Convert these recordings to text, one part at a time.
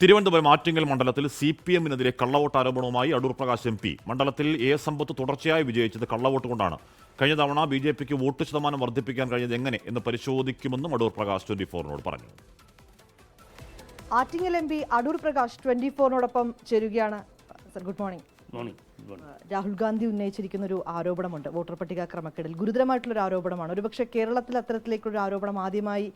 തിരുവനന്തപുരം ആറ്റിങ്ങൽ മണ്ഡലത്തിൽ C P എമ്മിനെതിരെ കള്ളവോട്ട് ആരോപണവുമായി അടൂർ പ്രകാശ് എം പി. മണ്ഡലത്തിൽ എ സമ്പത്ത് തുടർച്ചയായി വിജയിച്ചത് കള്ളവോട്ട് കൊണ്ടാണ്. കഴിഞ്ഞ തവണ ബി ജെ പിക്ക് വോട്ട് ശതമാനം വർദ്ധിപ്പിക്കാൻ കഴിഞ്ഞത് എങ്ങനെ എന്ന് പരിശോധിക്കുമെന്നും അടൂർ പ്രകാശ് ട്വന്റി ഫോറിനോട് പറഞ്ഞു. Attingal M P Adoor Prakash twenty ഫോറിനോടൊപ്പം ചേരുകയാണ്. Sir good morning. Morning. Rahul Gandhi ഉന്നയിച്ചിരിക്കുന്ന ഒരു ആരോപണമുണ്ട്. വോട്ടർ പട്ടിക ക്രമക്കേടിൽ ഗുരുതരമായിട്ടുള്ള ഒരു ആരോപണമാണ്. ഒരുപക്ഷെ കേരളത്തിൽ അത്തരത്തിലേക്കൊരു ആരോപണം ആദ്യമായി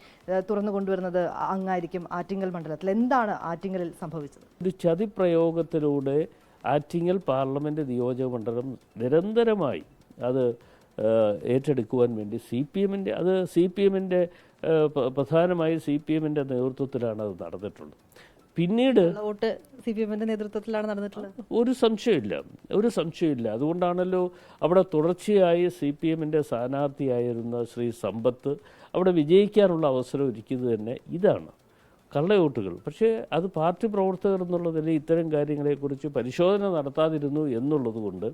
തുറന്നു കൊണ്ടുവരുന്നത് അങ്ങായിരിക്കും ആറ്റിങ്ങൽ മണ്ഡലത്തിൽ. എന്താണ് ആറ്റിങ്ങലിൽ സംഭവിച്ചത്? ഒരു ചതിപ്രയോഗത്തിലൂടെ ആറ്റിങ്ങൽ പാർലമെന്റ് നിയോജക മണ്ഡലം നിരന്തരമായി അത് ഏറ്റെടുക്കുവാൻ വേണ്ടി സി പി എമ്മിന്റെ അത് സി പി എമ്മിന്റെ പ്രധാനമായും സി പി എമ്മിന്റെ നേതൃത്വത്തിലാണ് അത് നടന്നിട്ടുള്ളത്. പിന്നീട് വോട്ട് സി പി എമ്മിന്റെ നേതൃത്വത്തിലാണ് നടന്നിട്ടുള്ളത്. ഒരു സംശയമില്ല. ഒരു സംശയമില്ല. അതുകൊണ്ടാണല്ലോ അവിടെ തുടർച്ചയായി സി പി എമ്മിന്റെ സ്ഥാനാർത്ഥിയായിരുന്ന ശ്രീ സമ്പത്ത് അവിടെ വിജയിക്കാനുള്ള അവസരം ഒരുക്കിയത് തന്നെ ഇതാണ്. കള്ളയോട്ടുകൾ പക്ഷേ അത് പാർട്ടി പ്രവർത്തകർ എന്നുള്ളതിൽ ഇത്തരം കാര്യങ്ങളെക്കുറിച്ച് പരിശോധന നടത്താതിരുന്നു എന്നുള്ളത് കൊണ്ട്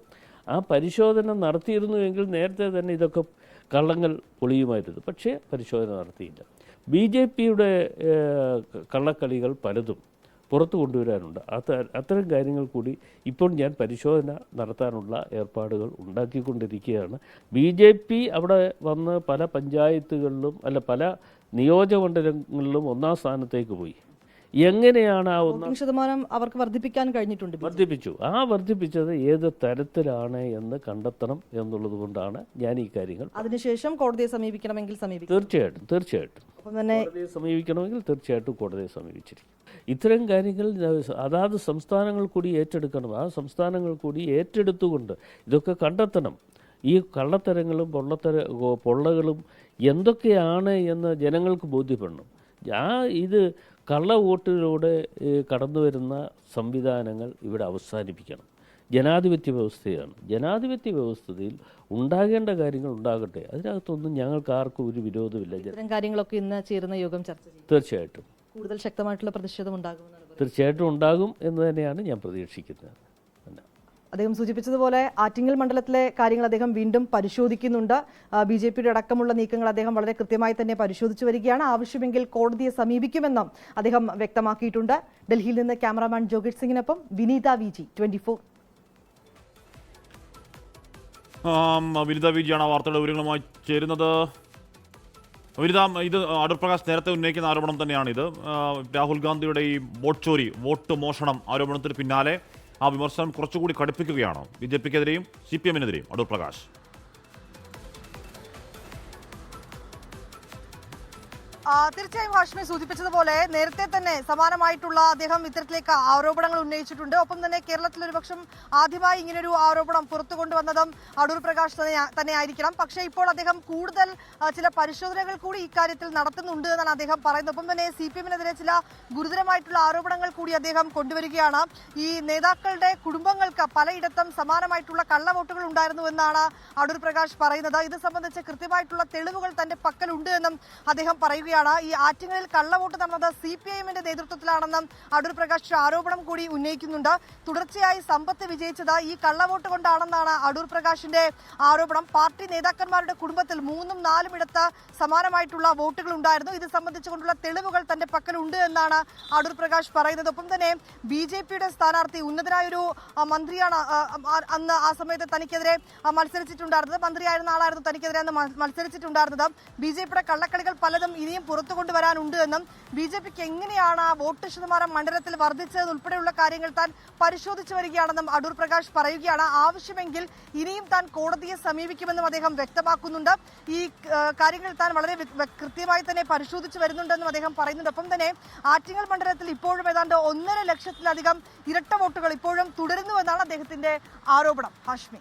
ആ പരിശോധന നടത്തിയിരുന്നു എങ്കിൽ നേരത്തെ തന്നെ ഇതൊക്കെ കള്ളങ്ങൾ പൊളിയുമായിരുന്നു. പക്ഷേ പരിശോധന നടത്തിയില്ല. ബി ജെ പിയുടെ കള്ളക്കളികൾ പലതും. പുറത്തു കൊണ്ടുവരാനുണ്ട്. അത് അത്തരം കാര്യങ്ങൾ കൂടി ഇപ്പോൾ ഞാൻ പരിശോധന നടത്താനുള്ള ഏർപ്പാടുകൾ ഉണ്ടാക്കിക്കൊണ്ടിരിക്കുകയാണ്. ബി ജെ പി അവിടെ വന്ന് പല പഞ്ചായത്തുകളിലും അല്ല പല നിയോജകമണ്ഡലങ്ങളിലും ഒന്നാം സ്ഥാനത്തേക്ക് പോയി. എങ്ങനെയാണ് ആ ഒന്നാം ശതമാനം അവർക്ക് വർദ്ധിപ്പിക്കാൻ കഴിഞ്ഞിട്ടുണ്ട് വർദ്ധിപ്പിച്ചു. ആ വർദ്ധിപ്പിച്ചത് ഏത് തരത്തിലാണ് എന്ന് കണ്ടെത്തണം എന്നുള്ളത് കൊണ്ടാണ് ഞാൻ ഈ കാര്യങ്ങൾ അതിനുശേഷം കോടതിയെ സമീപിക്കണമെങ്കിൽ സമീപിക്കും. തീർച്ചയായിട്ടും തീർച്ചയായിട്ടും. കോടതിയെ സമീപിക്കണമെങ്കിൽ തീർച്ചയായിട്ടും കോടതിയെ സമീപിച്ചിരിക്കും. ഇത്തരം കാര്യങ്ങൾ അതാത് സംസ്ഥാനങ്ങൾ കൂടി ഏറ്റെടുക്കണം. ആ സംസ്ഥാനങ്ങൾ കൂടി ഏറ്റെടുത്തുകൊണ്ട് ഇതൊക്കെ കണ്ടെത്തണം. ഈ കള്ളത്തരങ്ങളും പൊള്ളത്തര പൊള്ളകളും എന്തൊക്കെയാണ് എന്ന് ജനങ്ങൾക്ക് ബോധ്യപ്പെടണം. ആ ഇത് കള്ള വോട്ടിലൂടെ കടന്നു വരുന്ന സംവിധാനങ്ങൾ ഇവിടെ അവസാനിപ്പിക്കണം. ജനാധിപത്യ വ്യവസ്ഥയാണ്. ജനാധിപത്യ വ്യവസ്ഥയിൽ ഉണ്ടാകേണ്ട കാര്യങ്ങൾ ഉണ്ടാകട്ടെ. അതിനകത്തൊന്നും ഞങ്ങൾക്ക് ആർക്കും ഒരു വിരോധമില്ല. ഇത്തരം കാര്യങ്ങളൊക്കെ ഇന്ന് ചേരുന്ന യോഗം ചർച്ച ചെയ്യും. തീർച്ചയായിട്ടും. കൂടുതൽ ശക്തമായിട്ടുള്ള പ്രതിഷേധം ഉണ്ടാകും. തീർച്ചയായിട്ടും ഉണ്ടാകും എന്ന് തന്നെയാണ് ഞാൻ പ്രതീക്ഷിക്കുന്നത്. അദ്ദേഹം സൂചിപ്പിച്ചതുപോലെ ആറ്റിങ്ങൽ മണ്ഡലത്തിലെ കാര്യങ്ങൾ അദ്ദേഹം വീണ്ടും പരിശോധിക്കുന്നുണ്ട്. ബി ജെ പിയുടെ അടക്കമുള്ള നീക്കങ്ങൾ അദ്ദേഹം വളരെ കൃത്യമായി തന്നെ പരിശോധിച്ചു വരികയാണ്. ആവശ്യമെങ്കിൽ കോടതിയെ സമീപിക്കുമെന്നും അദ്ദേഹം വ്യക്തമാക്കിയിട്ടുണ്ട്. ഡൽഹിയിൽ നിന്ന് cameraman Jogith സിംഗിനൊപ്പം Vineetha V G twenty four. Vinitha വിജിയാണ് വാർത്തയുടെ വിവരങ്ങളുമായി ചേരുന്നത്. വിനിത ഇത് അടൂർ പ്രകാശ് നേരത്തെ ഉന്നയിക്കുന്ന ആരോപണം തന്നെയാണ് ഇത് രാഹുൽ ഗാന്ധിയുടെ ഈ വോട്ട് ചോരി വോട്ട് മോഷണം ആരോപണത്തിന് പിന്നാലെ ആ വിമർശനം കുറച്ചുകൂടി കടുപ്പിക്കുകയാണോ? ബി ജെ പിക്കെതിരെയും സി പി എമ്മിനെതിരെയും. അടൂർ പ്രകാശ്. തീർച്ചയായും ഹാഷ്മി സൂചിപ്പിച്ചതുപോലെ നേരത്തെ തന്നെ സമാനമായിട്ടുള്ള അദ്ദേഹം ഇത്തരത്തിലേക്ക് ആരോപണങ്ങൾ ഉന്നയിച്ചിട്ടുണ്ട്. ഒപ്പം തന്നെ കേരളത്തിൽ ഒരുപക്ഷം ആദ്യമായി ഇങ്ങനൊരു ആരോപണം പുറത്തു കൊണ്ടുവന്നതും അടൂർ പ്രകാശ് തന്നെ ആയിരിക്കണം പക്ഷേ ഇപ്പോൾ അദ്ദേഹം കൂടുതൽ ചില പരിശോധനകൾ കൂടി ഇക്കാര്യത്തിൽ നടത്തുന്നുണ്ട് എന്നാണ് അദ്ദേഹം പറയുന്നത്. ഒപ്പം തന്നെ സി പി എമ്മിനെതിരെ ചില ഗുരുതരമായിട്ടുള്ള ആരോപണങ്ങൾ കൂടി അദ്ദേഹം കൊണ്ടുവരികയാണ്. ഈ നേതാക്കളുടെ കുടുംബങ്ങൾക്ക് പലയിടത്തും സമാനമായിട്ടുള്ള കള്ളവോട്ടുകൾ ഉണ്ടായിരുന്നു എന്നാണ് അടൂർ പ്രകാശ് പറയുന്നത്. ഇത് സംബന്ധിച്ച് കൃത്യമായിട്ടുള്ള തെളിവുകൾ തന്റെ പക്കലുണ്ട് എന്നും അദ്ദേഹം പറയുകയാണ്. ഈ ആറ്റിങ്ങലിൽ കള്ളവോട്ട് നടന്നത് സി പി ഐഎമ്മിന്റെ എമ്മിന്റെ നേതൃത്വത്തിലാണെന്നും അടൂർ പ്രകാശ് ആരോപണം കൂടി ഉന്നയിക്കുന്നുണ്ട്. തുടർച്ചയായി സമ്പത്ത് വിജയിച്ചത് ഈ കള്ളവോട്ട് കൊണ്ടാണെന്നാണ് അടൂർ പ്രകാശിന്റെ ആരോപണം. പാർട്ടി നേതാക്കന്മാരുടെ കുടുംബത്തിൽ മൂന്നും നാലും ഇടത്ത് സമാനമായിട്ടുള്ള വോട്ടുകൾ ഉണ്ടായിരുന്നു. ഇത് സംബന്ധിച്ചുകൊണ്ടുള്ള തെളിവുകൾ തന്റെ പക്കലുണ്ട് എന്നാണ് അടൂർ പ്രകാശ് പറയുന്നത്. ഒപ്പം തന്നെ ബി ജെ പിയുടെ സ്ഥാനാർത്ഥി ഉന്നതനായൊരു മന്ത്രിയാണ് അന്ന് ആ സമയത്ത് തനിക്കെതിരെ മത്സരിച്ചിട്ടുണ്ടായിരുന്നത്. മന്ത്രിയായിരുന്ന ആളായിരുന്നു തനിക്കെതിരെ അന്ന് മത്സരിച്ചിട്ടുണ്ടായിരുന്നത്. ബി ജെ പിയുടെ കള്ളക്കളികൾ പലതും ഇനിയും പുറത്തു കൊണ്ടുവരാനുണ്ട് എന്നും ബി ജെ പിക്ക് എങ്ങനെയാണ് ആ വോട്ട് ശതമാനം മണ്ഡലത്തിൽ വർദ്ധിച്ചത് ഉൾപ്പെടെയുള്ള കാര്യങ്ങൾ താൻ പരിശോധിച്ചു വരികയാണെന്നും അടൂർ പ്രകാശ് പറയുകയാണ്. ആവശ്യമെങ്കിൽ ഇനിയും താൻ കോടതിയെ സമീപിക്കുമെന്നും അദ്ദേഹം വ്യക്തമാക്കുന്നുണ്ട്. ഈ കാര്യങ്ങൾ താൻ വളരെ കൃത്യമായി തന്നെ പരിശോധിച്ചു വരുന്നുണ്ടെന്നും അദ്ദേഹം പറയുന്നുണ്ട്. ഒപ്പം തന്നെ ആറ്റിങ്ങൽ മണ്ഡലത്തിൽ ഇപ്പോഴും ഏതാണ്ട് ഒന്നര ലക്ഷത്തിലധികം ഇരട്ട വോട്ടുകൾ ഇപ്പോഴും തുടരുന്നുവെന്നാണ് അദ്ദേഹത്തിന്റെ ആരോപണം. ഹാഷ്മി.